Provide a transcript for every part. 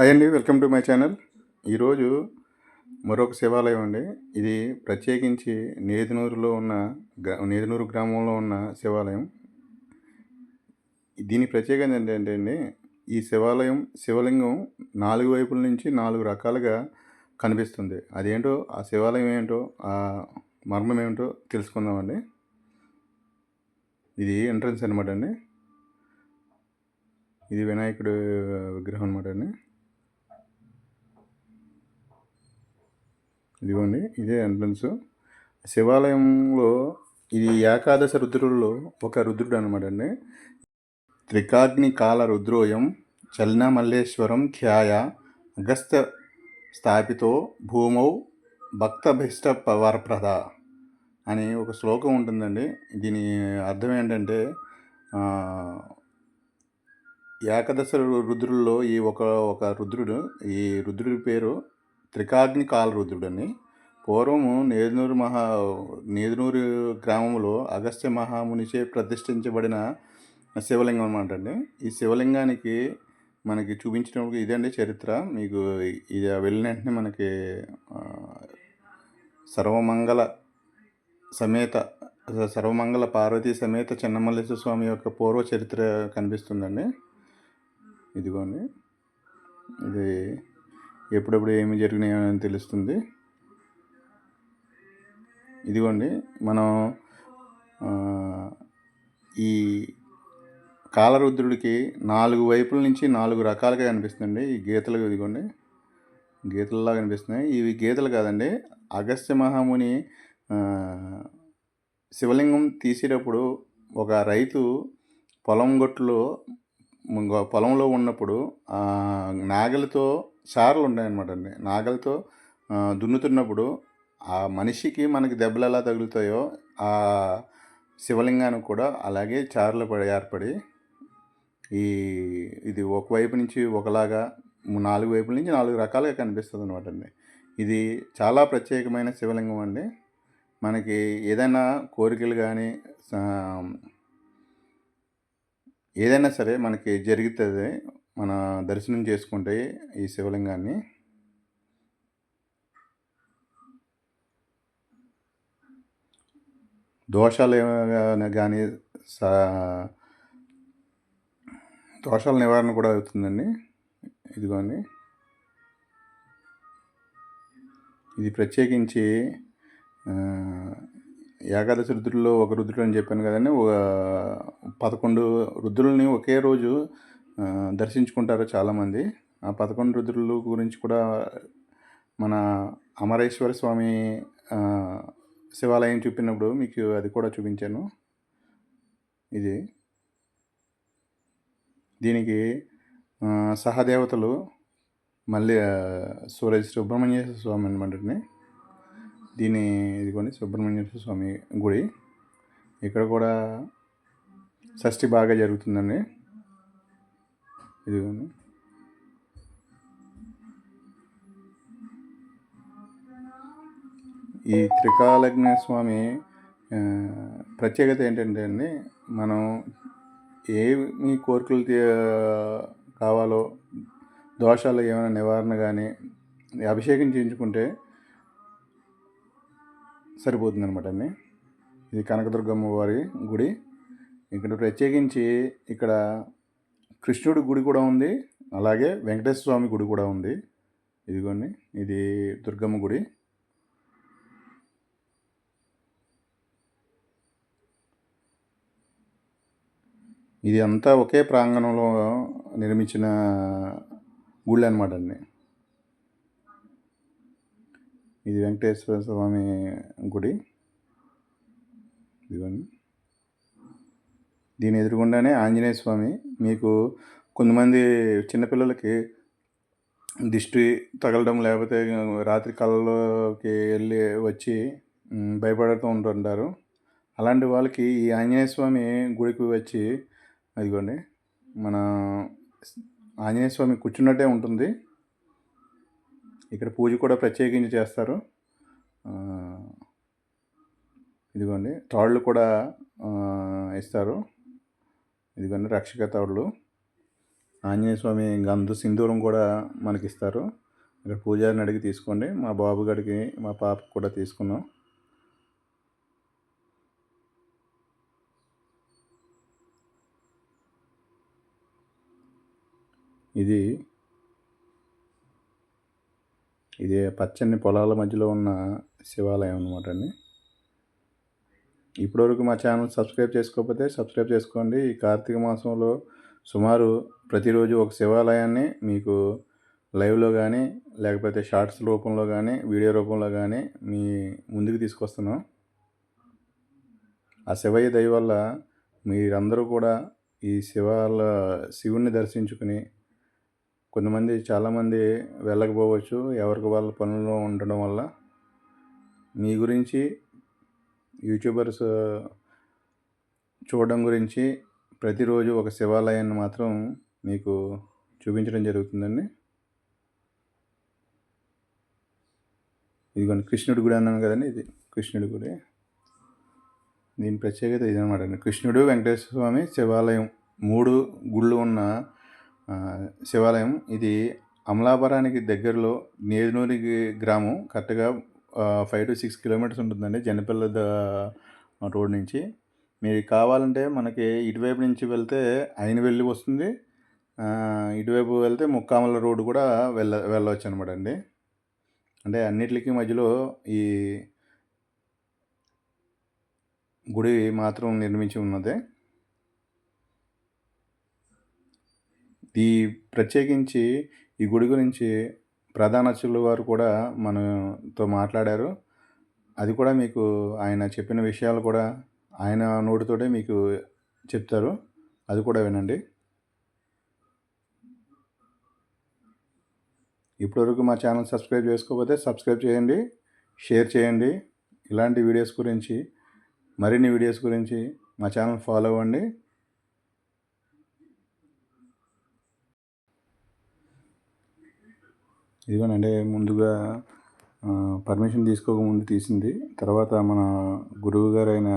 Hi అండి welcome to my channel ఈరోజు మరొక శివాలయం అండి. ఇది ప్రత్యేకించి నేదునూరులో ఉన్న గ్రా నేదునూరు గ్రామంలో ఉన్న శివాలయం. దీని ప్రత్యేకత ఏంటంటే అండి ఈ శివాలయం శివలింగం నాలుగు వైపుల నుంచి నాలుగు రకాలుగా కనిపిస్తుంది. అదేంటో ఆ శివాలయం ఏంటో ఆ మర్మం ఏమిటో తెలుసుకుందామండి ఇది ఎంట్రన్స్ అనమాట అండి. ఇది వినాయకుడు విగ్రహం అనమాట అండి. ఇదిగోండి ఇదే ఎంట్రన్స్. శివాలయంలో ఇది ఏకాదశ రుద్రుల్లో ఒక రుద్రుడు అనమాట అండి. త్రికాగ్ని కాల రుద్రోయం చలన మల్లేశ్వరం ఖ్యాయ అగస్త్య స్థాపితో భూమౌ భక్తభిష్ట వరప్రద అని ఒక శ్లోకం ఉంటుందండి. దీని అర్థం ఏంటంటే ఏకదశ రుద్రుల్లో ఈ ఒక ఒక రుద్రుడు ఈ రుద్రుడి పేరు త్రికాగ్ని కాలరుద్రుడని పూర్వము నేదునూరు మహా నేదునూరు గ్రామంలో అగస్త్య మహామునిచే ప్రతిష్ఠించబడిన శివలింగం అనమాట అండి. ఈ శివలింగానికి మనకి చూపించినప్పుడు ఇదండి చరిత్ర. మీకు ఇది వెళ్ళిన వెంటనే మనకి సర్వమంగళ సమేత సర్వమంగళ పార్వతీ సమేత చెన్నమల్లేశ్వర స్వామి యొక్క పూర్వ చరిత్ర కనిపిస్తుందండి. ఇదిగోండి. ఇది ఎప్పుడెప్పుడు ఏమి జరిగినాయని తెలుస్తుంది. ఇదిగోండి మనం ఈ కాలరుద్రుడికి నాలుగు వైపుల నుంచి నాలుగు రకాలుగా కనిపిస్తుందండి. ఈ గీతలు ఇదిగోండి. గీతలలా కనిపిస్తున్నాయి. ఇవి గీతలు కాదండి. అగస్త్య మహాముని శివలింగం తీసేటప్పుడు ఒక రైతు పొలం గొట్టులో పొలంలో ఉన్నప్పుడు నాగలితో సార్లు ఉన్నాయన్నమాట అండి. నాగలితో దున్నుతున్నప్పుడు ఆ మనిషికి మనకి దెబ్బలు ఎలా తగులుతాయో ఆ శివలింగానికి కూడా అలాగే చారులు పడి ఏర్పడి ఈ ఇది ఒకవైపు నుంచి ఒకలాగా నాలుగు వైపుల నుంచి నాలుగు రకాలుగా కనిపిస్తుంది అనమాట అండి. ఇది చాలా ప్రత్యేకమైన శివలింగం అండి. మనకి ఏదైనా కోరికలు కానీ ఏదైనా సరే మనకి జరుగుతుంది మన దర్శనం చేసుకుంటే ఈ శివలింగాన్ని. దోషాలు కానీ సా దోషాల నివారణ కూడా అవుతుందండి. ఇదిగోండి. ఇది ప్రత్యేకించి ఏకాదశి రుద్రుల్లో ఒక రుద్రుడు అని చెప్పాను కదండి ఒక పదకొండు రుద్రుల్ని ఒకే రోజు దర్శించుకుంటారు చాలామంది. ఆ పదకొండు రుద్రుల గురించి కూడా మన అమరేశ్వర స్వామి శివాలయం చూపినప్పుడు మీకు అది కూడా చూపించాను. ఇది దీనికి సహదేవతలు మళ్ళీ సూరజ్ సుబ్రహ్మణ్యేశ్వర స్వామి అనమాట దీని ఇదిగోండి సుబ్రహ్మణ్యేశ్వర స్వామి గుడి. ఇక్కడ కూడా షష్ఠి బాగా జరుగుతుందండి. ఇదిగోండి. ఈ త్రికాలజ్ఞ స్వామి ప్రత్యేకత ఏంటంటే అండి మనం ఏ కోరికలు తీ- కావాలో దోషాలు ఏమైనా నివారణ కానీ అభిషేకం చేయించుకుంటే సరిపోతుంది అనమాట అండి ఇది కనకదుర్గమ్మ వారి గుడి. ఇక్కడ ప్రత్యేకించి ఇక్కడ కృష్ణుడి గుడి కూడా ఉంది. అలాగే వెంకటేశ్వర స్వామి గుడి కూడా ఉంది. ఇదిగోండి ఇది దుర్గమ్మ గుడి. ఇది అంతా ఒకే ప్రాంగణంలో నిర్మించిన గుళ్ళు అనమాట అండి ఇది వెంకటేశ్వర స్వామి గుడి. ఇదిగోండి. దీని ఎదురుగుండానే ఆంజనేయ స్వామి. మీకు కొంతమంది చిన్నపిల్లలకి దిష్టి తగలడం లేకపోతే రాత్రి కళ్ళలోకి వెళ్ళి వచ్చి భయపడుతూ ఉంటుంటారు. అలాంటి వాళ్ళకి ఈ ఆంజనేయ స్వామి గుడికి వచ్చి అదిగోండి మన ఆంజనేయ స్వామి కూర్చున్నట్టే ఉంటుంది. ఇక్కడ పూజ కూడా ప్రత్యేకించి చేస్తారు. ఇదిగోండి తాళ్ళు కూడా ఇస్తారు. ఇదిగోండి రక్షక తాళ్ళు. ఆంజనేయ స్వామి గంధ సింధూరం కూడా మనకి ఇస్తారు ఇక్కడ పూజారిని అడిగి తీసుకోండి. మా బాబు గడికి మా పాపకు కూడా తీసుకున్నాం. ఇది ఇది పచ్చని పొలాల మధ్యలో ఉన్న శివాలయం అనమాట అండి. ఇప్పటివరకు మా ఛానల్ సబ్స్క్రైబ్ చేసుకోకపోతే సబ్స్క్రైబ్ చేసుకోండి. ఈ కార్తీక మాసంలో సుమారు ప్రతిరోజు ఒక శివాలయాన్ని మీకు లైవ్లో కానీ లేకపోతే షార్ట్స్ రూపంలో కానీ వీడియో రూపంలో కానీ మీ ముందుకు తీసుకొస్తున్నాం. ఆ శివయ్య దయ వల్ల మీరందరూ కూడా ఈ శివాల శివుణ్ణి దర్శించుకుని కొంతమంది చాలామంది వెళ్ళకపోవచ్చు ఎవరికి వాళ్ళ పనుల్లో ఉండడం వల్ల. మీ గురించి యూట్యూబర్స్ చూడడం గురించి ప్రతిరోజు ఒక శివాలయాన్ని మాత్రం మీకు చూపించడం జరుగుతుందండి. ఇదిగోండి కృష్ణుడి గుడి అన్నాను కదండి ఇది కృష్ణుడి గుడి. దీని ప్రత్యేకత ఇదనమాట అండి. కృష్ణుడు వెంకటేశ్వర స్వామి శివాలయం మూడు గుళ్ళు ఉన్న శివాలయం ఇది అమలాపురానికి దగ్గరలో నేదునూరి గ్రామం. కరెక్ట్గా ఫైవ్ టు సిక్స్ కిలోమీటర్స్ ఉంటుందండి జనపల్లి రోడ్ నుంచి. మీరు కావాలంటే మనకి ఇటువైపు నుంచి వెళ్తే అయిన వెళ్ళి వస్తుంది ఇటువైపు వెళ్తే ముక్కామల రోడ్డు కూడా వెళ్ళ వెళ్ళవచ్చు అనమాట అండి. అంటే అన్నిటికీ మధ్యలో ఈ గుడి మాత్రం నిర్మించి ఉన్నది. ఈ ప్రత్యేకించి ఈ గుడి గురించి ప్రధాన అర్చకులు వారు కూడా మనతో మాట్లాడారు. అది కూడా మీకు ఆయన చెప్పిన విషయాలు కూడా ఆయన నోటితోటే మీకు చెప్తారు. అది కూడా వినండి. ఇప్పటివరకు మా ఛానల్ సబ్స్క్రైబ్ చేసుకోకపోతే సబ్స్క్రైబ్ చేయండి షేర్ చేయండి. ఇలాంటి వీడియోస్ గురించి మరిన్ని వీడియోస్ గురించి మా ఛానల్ ఫాలో అవ్వండి. ఇదిగోనండి ముందుగా పర్మిషన్ తీసుకోకముందు తీసింది. తర్వాత మన గురువు గారైన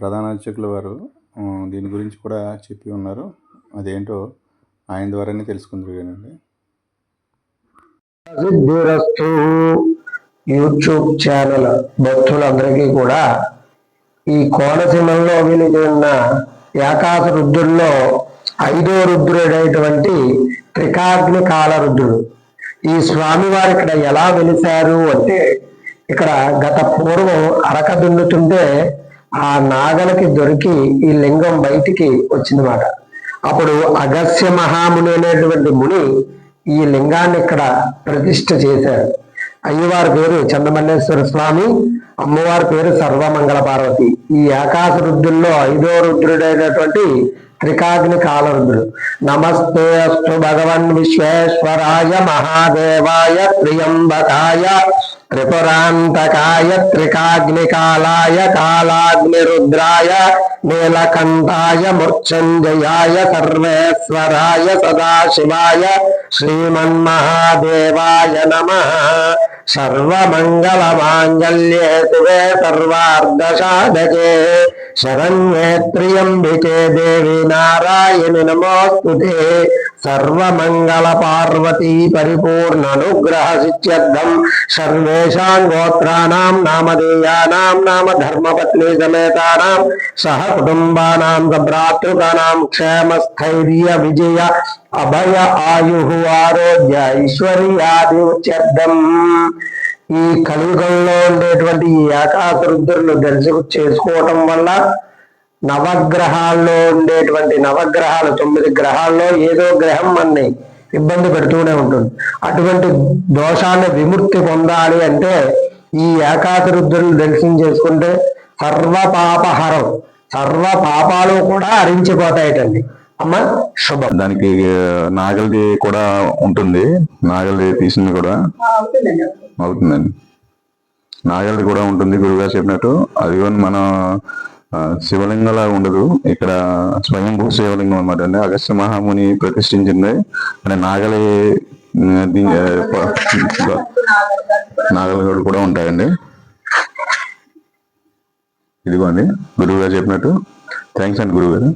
ప్రధాన అర్చకుల వారు దీని గురించి కూడా చెప్పి ఉన్నారు. అదేంటో ఆయన ద్వారానే తెలుసుకుందరు కానండి సిద్ధిరస్తు యూట్యూబ్ ఛానల్ భక్తులందరికీ కూడా ఈ కోనసీమలో వెలిగి ఉన్న ఏకాశ రుద్రుల్లో ఐదో రుద్రుడైనటువంటి త్రికాగ్ని కాల రుద్రుడు ఈ స్వామివారు ఇక్కడ ఎలా వెలిశారు అంటే ఇక్కడ గత పూర్వం అరక దున్నుతుంటే ఆ నాగలకి దొరికి ఈ లింగం బయటికి వచ్చిందన్నమాట. అప్పుడు అగస్య మహాముని అనేటువంటి ముని ఈ లింగాన్ని ఇక్కడ ప్రతిష్ఠ చేశారు. అయ్యవారి పేరు చందమల్లేశ్వర స్వామి అమ్మవారి పేరు సర్వమంగళ పార్వతి. ఈ ఆకాశ రుద్రుల్లో ఐదో రుద్రుడైనటువంటి త్రికాగ్ని కాలరుద్రుడు నమస్తే అస్తు భగవన్ విశ్వేశ్వరాయ మహాదేవాయ ప్రియంబకాయ త్రిపురాంతకాయ త్రికాగ్నికాలాయ కాలాగ్నిరుద్రాయ నీలకంఠాయ మృత్యుంజయాయ సర్వేశ్వరాయ సదాశివాయ శ్రీమన్మహాదేవాయ నమ. సర్వమంగళమాంగళ్యే శివే సర్వార్ధసాధకే శరణ్యే త్రియంబికే దేవి నారాయణి నమోస్తుతే సర్వమంగళ పార్వతీ పరిపూర్ణనుగ్రహ సిత్యర్థం సర్వేషాం గోత్రానాం నామధేయానాం నామ ధర్మపత్ని సమేతానాం. సహ కుటుంబానాం సభ్రాతృకానాం క్షేమ స్థైర్య విజయ అభయ ఆయు ఆరోగ్య ఐశ్వర్యాది ఉత్యర్థం ఈ కలియుగంలో ఉండేటువంటి ఈ ఆకాశ రుద్రులు దర్శకు చేసుకోవటం వల్ల నవగ్రహాల్లో ఉండేటువంటి నవగ్రహాలు తొమ్మిది గ్రహాల్లో ఏదో గ్రహం మనని ఇబ్బంది పెడుతూనే ఉంటుంది. అటువంటి దోషాన్ని విముక్తి పొందాలి అంటే ఈ ఏకాశ రుద్రులు దర్శనం చేసుకుంటే సర్వ పాపహరం సర్వ పాపాలు కూడా హరించిపోతాయటండి అమ్మ శుభం. దానికి నాగలిది కూడా ఉంటుంది. నాగలిది తీసింది కూడా. అవుతుందండి నాగలిది కూడా ఉంటుంది గురుగారు చెప్పినట్టు. అది మన శివలింగంలా ఉండదు. ఇక్కడ స్వయంభూ శివలింగం అనమాట అండి అగస్త్య మహాముని ప్రతిష్ఠించింది. అంటే నాగలి నాగలగడు కూడా ఉంటాయండి. ఇదిగోండి గురువు గారు చెప్పినట్టు. థ్యాంక్స్ అండి గురువు గారు.